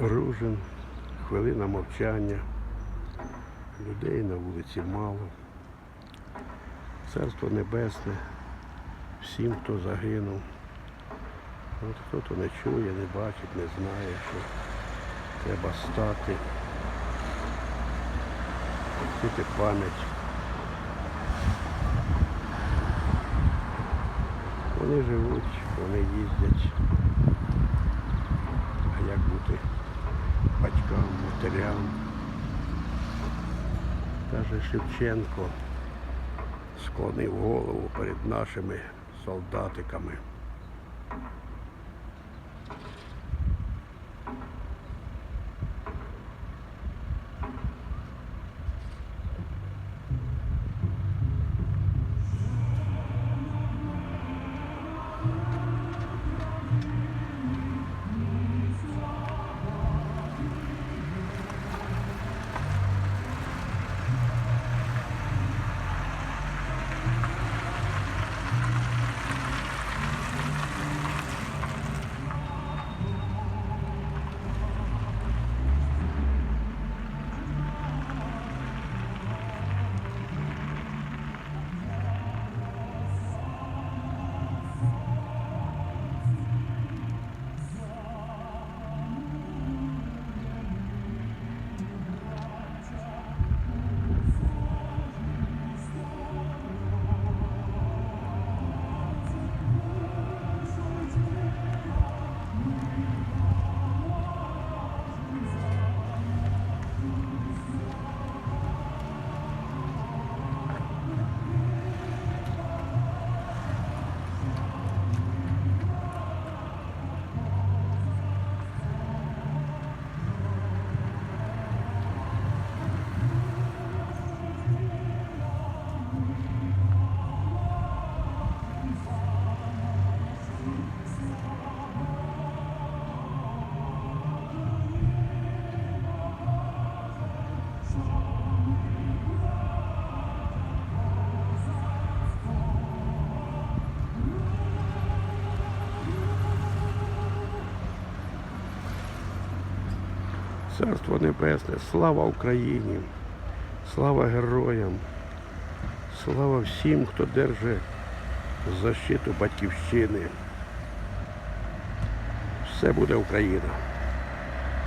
Ружин, хвилина мовчання. Людей на вулиці мало. Царство Небесне всім, хто загинув. От хто-то не чує, не бачить, не знає, що треба стати, вчити пам'ять. Вони живуть, вони їздять. А як бути матерям? Каже Шевченко склонив голову перед нашими солдатиками. Царство Небесне, слава Україні, слава героям, слава всім, хто держить защиту батьківщини. Все буде Україна.